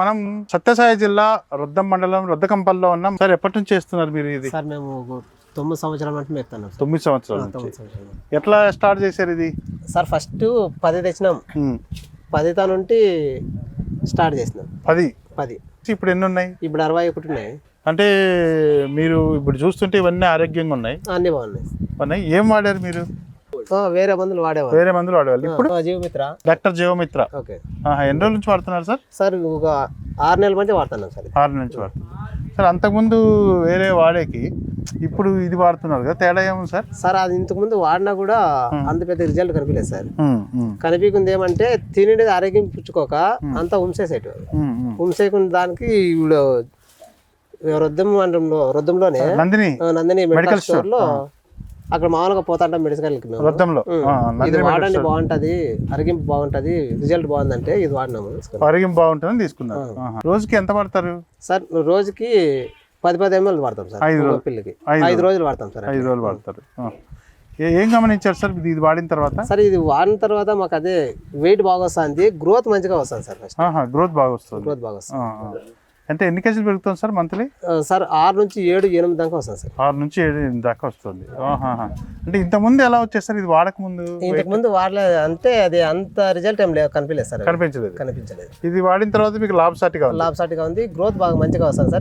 మనం సత్యసాయి జిల్లా రొద్దం మండలం రొద్దకంపల్లో ఉన్నాం. సార్ ఎప్పటి నుంచి చేస్తున్నారు మీరు ఇది? సార్ మేము తొమ్మిది సంవత్సరాల తొమ్మిది నుంచి. తొమ్మిది సంవత్సరాలు ఎట్లా స్టార్ట్ చేశారు ఇది? సార్ ఫస్ట్ పది తెచ్చినాం. పది తా నుండి స్టార్ట్ చేసినాం. పది? పది. ఇప్పుడు ఎన్ని ఉన్నాయి? ఇప్పుడు అరవై ఒకటి ఉన్నాయి. అంటే మీరు ఇప్పుడు చూస్తుంటే ఇవన్నీ ఆరోగ్యంగా ఉన్నాయి. అన్నీ బాగున్నాయి. ఉన్నాయి ఏం వాడారు మీరు? వేరే మందులు వాడేవాళ్ళు. వేరే మందులు వాడేవాళ్ళు. ఇప్పుడు జీవమిత్ర. డాక్టర్ జీవమిత్ర. ఓకే. ఎన్ని రోజుల నుంచి వాడుతున్నారు సార్? సార్ ఒక ఆరు నెలల మధ్య వాడుతున్నాం సార్. ఆరు నుంచి వాడుతున్నారు. సార్ అంతకుముందు వేరే వాడేకి ఇప్పుడు ఇది వాడుతున్నారు కదా తేడా ఏముంది సార్? సార్ అది ఇంతకు ముందు వాడినా కూడా అంత పెద్ద రిజల్ట్ కనిపించలేదు సార్. కనిపించింది ఏమంటే తినేది ఆరోగ్యం పుచ్చుకోక అంతా ఉంసేసేటు. ఉంసేకున్న దానికి ఇప్పుడు రొద్దం మండలంలో రొద్దంలోనే నందిని. నందిని మెడికల్. స్టోర్లో అక్కడ మామూలుగా పోతాంటాం. ఆ, ఇది వాడండి బాగుంటది అరిగింపు బాగుంటది రిజల్ట్ బాగుందంటే ఇది వాడినాము ఆరోగ్యం బాగుంటుందని తీసుకున్నారు. ఆహా. రోజుకి ఎంత పడతారు సార్ రోజుకి పది పది ఎంఎల్ వాడతాం సార్ ఐదు రోజులు. పిల్లకి. ఐదు రోజులు వాడతాం సార్ ఐదు రోజులు వాడతారు. ఏ- గమనించారు సార్ ఇది వాడిన తర్వాత? సార్ ఇది వాడిన తర్వాత మాకు అదే వెయిట్ బాగా వస్తుంది గ్రోత్ మంచిగా వస్తుంది సార్ గ్రోత్ బాగా వస్తుంది. గ్రోత్ బాగా వస్తుంది. అంటే ఎన్ని కేజీలు పెరుగుతుంది సార్ మంత్లీ? సార్ ఆరు నుంచి ఏడు ఎనిమిది దాకా వస్తుంది సార్. ఆరు నుంచి ఏడు ఎనిమిది దాకా వస్తుంది. అంటే ఇంత ముందు ఎలా వచ్చేది సార్? ఇది వాడక ముందు ఇంతకు ముందు వాడలేదు అంటే అది అంత రిజల్ట్ ఏం లేదు కనిపించలేదు సార్. కనిపించలేదు. కనిపించలేదు. ఇది వాడిన తర్వాత మీకు లాభసాటిగా లాభసాటిగా ఉంది గ్రోత్ బాగా మంచిగా వస్తుంది సార్.